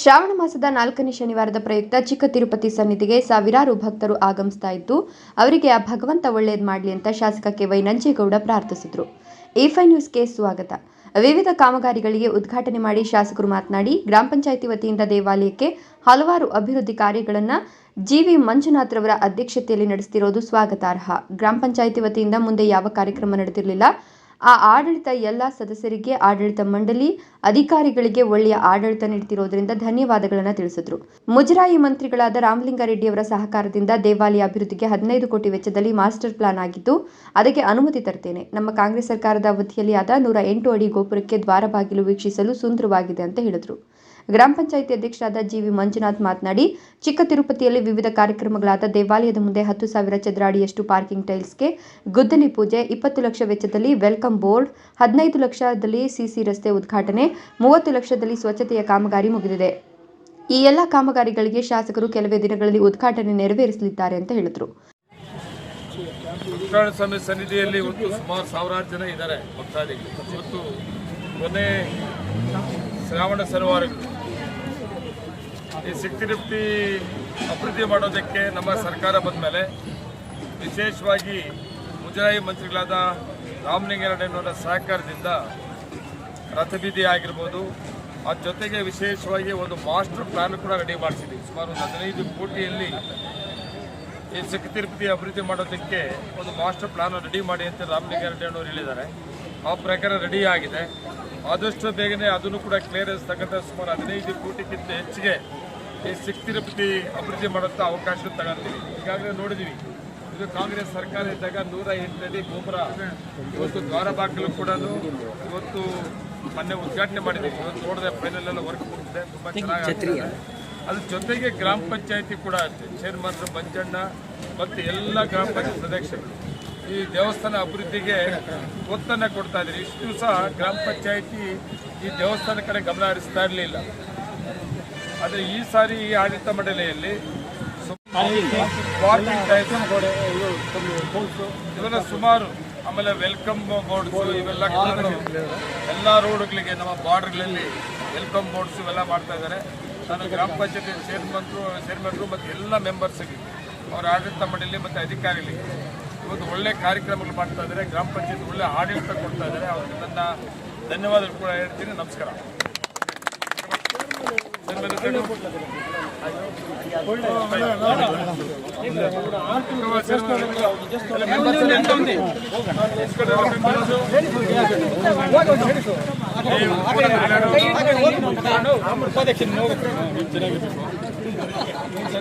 ಶ್ರಾವಣ ಮಾಸದ ನಾಲ್ಕನೇ ಶನಿವಾರದ ಪ್ರಯುಕ್ತ ಚಿಕ್ಕ ತಿರುಪತಿ ಸನ್ನಿಧಿಗೆ ಸಾವಿರಾರು ಭಕ್ತರು ಆಗಮಿಸ್ತಾ ಇದ್ದು, ಅವರಿಗೆ ಆ ಭಗವಂತ ಒಳ್ಳೆಯದು ಮಾಡಲಿ ಅಂತ ಶಾಸಕ ಕೆ ವೈ ನಂಜೇಗೌಡ ಪ್ರಾರ್ಥಿಸಿದರು. ಎ ಫೈ ನ್ಯೂಸ್ಗೆ ಸ್ವಾಗತ. ವಿವಿಧ ಕಾಮಗಾರಿಗಳಿಗೆ ಉದ್ಘಾಟನೆ ಮಾಡಿ ಶಾಸಕರು ಮಾತನಾಡಿ, ಗ್ರಾಮ ಪಂಚಾಯಿತಿ ವತಿಯಿಂದ ದೇವಾಲಯಕ್ಕೆ ಹಲವಾರು ಅಭಿವೃದ್ಧಿ ಕಾರ್ಯಗಳನ್ನು ಜಿವಿ ಮಂಜುನಾಥ್ ರವರ ಅಧ್ಯಕ್ಷತೆಯಲ್ಲಿ ನಡೆಸುತ್ತಿರುವುದು ಸ್ವಾಗತಾರ್ಹ. ಗ್ರಾಮ ಪಂಚಾಯಿತಿ ವತಿಯಿಂದ ಮುಂದೆ ಯಾವ ಕಾರ್ಯಕ್ರಮ ನಡೆದಿರಲಿಲ್ಲ ಆ ಆಡಳಿತ ಎಲ್ಲ ಸದಸ್ಯರಿಗೆ ಆಡಳಿತ ಮಂಡಳಿ ಅಧಿಕಾರಿಗಳಿಗೆ ಒಳ್ಳೆಯ ಆಡಳಿತ ನೀಡ್ತಿರೋದ್ರಿಂದ ಧನ್ಯವಾದಗಳನ್ನು ತಿಳಿಸಿದ್ರು. ಮುಜರಾಯಿ ಮಂತ್ರಿಗಳಾದ ರಾಮಲಿಂಗಾರೆಡ್ಡಿಯವರ ಸಹಕಾರದಿಂದ ದೇವಾಲಯ ಅಭಿವೃದ್ಧಿಗೆ ಹದಿನೈದು ಕೋಟಿ ವೆಚ್ಚದಲ್ಲಿ ಮಾಸ್ಟರ್ ಪ್ಲಾನ್ ಆಗಿದ್ದು, ಅದಕ್ಕೆ ಅನುಮತಿ ತರ್ತೇನೆ. ನಮ್ಮ ಕಾಂಗ್ರೆಸ್ ಸರ್ಕಾರದ ಅವಧಿಯಲ್ಲಿ ಆದ ನೂರ ಎಂಟು ಅಡಿ ಗೋಪುರಕ್ಕೆ ದ್ವಾರ ಬಾಗಿಲು ವೀಕ್ಷಿಸಲು ಸುಂದರವಾಗಿದೆ ಅಂತ ಹೇಳಿದರು. ಗ್ರಾಮ ಪಂಚಾಯಿತಿ ಅಧ್ಯಕ್ಷರಾದ ಜಿವಿ ಮಂಜುನಾಥ್ ಮಾತನಾಡಿ ಚಿಕ್ಕ ತಿರುಪತಿಯಲ್ಲಿ ವಿವಿಧ ಕಾರ್ಯಕ್ರಮಗಳಾದ ದೇವಾಲಯದ ಮುಂದೆ ಹತ್ತು ಸಾವಿರ ಚದರ ಅಡಿಯಷ್ಟು ಪಾರ್ಕಿಂಗ್ ಟೈಲ್ಸ್ಗೆ ಗುದ್ದಲಿ ಪೂಜೆ, ಇಪ್ಪತ್ತು ಲಕ್ಷ ವೆಚ್ಚದಲ್ಲಿ ವೆಲ್ಕಮ್ ಬೋರ್ಡ್, ಹದಿನೈದು ಲಕ್ಷದಲ್ಲಿ ಸಿಸಿ ರಸ್ತೆ ಉದ್ಘಾಟನೆ, ಮೂವತ್ತು ಲಕ್ಷದಲ್ಲಿ ಸ್ವಚ್ಛತೆಯ ಕಾಮಗಾರಿ ಮುಗಿದಿದೆ. ಈ ಎಲ್ಲ ಕಾಮಗಾರಿಗಳಿಗೆ ಶಾಸಕರು ಕೆಲವೇ ದಿನಗಳಲ್ಲಿ ಉದ್ಘಾಟನೆ ನೆರವೇರಿಸಲಿದ್ದಾರೆ ಅಂತ ಹೇಳಿದರು. ಉತ್ರಾಣ ಸ್ವಾಮಿ ಸನ್ನಿಧಿಯಲ್ಲಿ ಇವತ್ತು ಸುಮಾರು ಸಾವಿರಾರು ಜನ ಇದ್ದಾರೆ ಭಕ್ತಾದಿಗಳು. ಇವತ್ತು ಕೊನೆ ಶ್ರಾವಣ ಶನಿವಾರಗಳು. ಈ ಸಿಕ್ತಿರುಪ್ತಿ ಅಭಿವೃದ್ಧಿ ಮಾಡೋದಕ್ಕೆ ನಮ್ಮ ಸರ್ಕಾರ ಬಂದ ಮೇಲೆ ವಿಶೇಷವಾಗಿ ಮುಜರಾಯಿ ಮಂತ್ರಿಗಳಾದ ರಾಮಲಿಂಗಾರೆಡ್ಡಿಯವರ ಸಹಕಾರದಿಂದ ರಥಬೀದಿ ಆಗಿರ್ಬೋದು ಅದ್ರ ಜೊತೆಗೆ ವಿಶೇಷವಾಗಿ ಒಂದು ಮಾಸ್ಟರ್ ಪ್ಲಾನ್ ಕೂಡ ರೆಡಿ ಮಾಡಿಸಿದ್ದೀವಿ ಸುಮಾರು ಒಂದು ಹದಿನೈದು ಕೋಟಿಯಲ್ಲಿ ಈ ಶಕ್ತಿ ತಿರುಪತಿ ಅಭಿವೃದ್ಧಿ ಮಾಡೋದಕ್ಕೆ ಒಂದು ಮಾಸ್ಟರ್ ಪ್ಲಾನ್ ರೆಡಿ ಮಾಡಿ ಅಂತ ರಾಮಲಿಂಗಾರೆಡ್ಡಿ ಅವರು ಹೇಳಿದ್ದಾರೆ. ಆ ಪ್ರಕಾರ ರೆಡಿ ಆಗಿದೆ. ಆದಷ್ಟು ಬೇಗನೆ ಅದನ್ನು ಕೂಡ ಕ್ಲಿಯರೆನ್ಸ್ ತಗೊಂಡ ಸುಮಾರು ಹದಿನೈದು ಕೋಟಿಗಿಂತ ಹೆಚ್ಚಿಗೆ ಈ ಸಿಕ್ಕ ತಿರುಪತಿ ಅಭಿವೃದ್ಧಿ ಮಾಡೋಂಥ ಅವಕಾಶ ತಗೊಂತೀವಿ. ಈಗಾಗಲೇ ನೋಡಿದ್ದೀವಿ ಇದು ಕಾಂಗ್ರೆಸ್ ಸರ್ಕಾರ ಇದ್ದಾಗ ನೂರ ಎಂಟನೇ ಗೋಪುರ ಇವತ್ತು ದ್ವಾರ ಬಾಗಿಲು ಕೂಡ ಇವತ್ತು ಮೊನ್ನೆ ಉದ್ಘಾಟನೆ ಮಾಡಿದ್ದೀವಿ ಇವತ್ತು ನೋಡಿದೆ ಫೈನಲ್ ಎಲ್ಲ ವರ್ಕ್ ಮುಗಿದಿದೆ ತುಂಬ ಚೆನ್ನಾಗಿ ಅದ್ರ ಜೊತೆಗೆ ಗ್ರಾಮ ಪಂಚಾಯತಿ ಕೂಡ ಅಷ್ಟೇ ಚೇರ್ಮನ್ ಮಂಜಣ್ಣ ಮತ್ತು ಎಲ್ಲ ಗ್ರಾಮ ಪಂಚಾಯತ್ ಸದಸ್ಯರು. ಈ ದೇವಸ್ಥಾನ ಅಭಿವೃದ್ಧಿಗೆ ಒತ್ತನ್ನು ಕೊಡ್ತಾ ಇದ್ದೀರಿ. ಇಷ್ಟು ದಿವಸ ಗ್ರಾಮ ಪಂಚಾಯಿತಿ ಈ ದೇವಸ್ಥಾನ ಕಡೆ ಗಮನ ಹರಿಸ್ತಾ ಇರಲಿಲ್ಲ. ಆದರೆ ಈ ಸಾರಿ ಈ ಆಡಳಿತ ಮಂಡಳಿಯಲ್ಲಿ ಇವೆಲ್ಲ ಸುಮಾರು ಆಮೇಲೆ ವೆಲ್ಕಮ್ ಬೋರ್ಡ್ಸ್ ಇವೆಲ್ಲ ಎಲ್ಲ ರೋಡ್ಗಳಿಗೆ ನಮ್ಮ ಬಾರ್ಡರ್ಗಳಲ್ಲಿ ವೆಲ್ಕಮ್ ಬೋರ್ಡ್ಸ್ ಇವೆಲ್ಲ ಮಾಡ್ತಾ ಇದ್ದಾರೆ. ನಾನು ಗ್ರಾಮ ಪಂಚಾಯತಿ ಚೇರ್ಮನ್ರು ಚೇರ್ಮನ್ರು ಮತ್ತು ಎಲ್ಲ ಮೆಂಬರ್ಸ್ಗೆ ಅವರ ಆಡಳಿತ ಮಂಡಳಿ ಮತ್ತು ಅಧಿಕಾರಿಗಳಿಗೆ ಒಂದು ಒಳ್ಳೆ ಕಾರ್ಯಕ್ರಮಗಳು ಮಾಡ್ತಾ ಇದ್ದಾರೆ. ಗ್ರಾಮ ಪಂಚಾಯತ್ ಒಳ್ಳೆ ಆಡಳಿತ ಕೊಡ್ತಾ ಇದ್ದಾರೆ. ಅವರಿಗೆ ನನ್ನ ಧನ್ಯವಾದಗಳು ಕೂಡ ಹೇಳ್ತೀನಿ. ನಮಸ್ಕಾರ. ಉಪಾಧ್ಯಕ್ಷ मुद्ले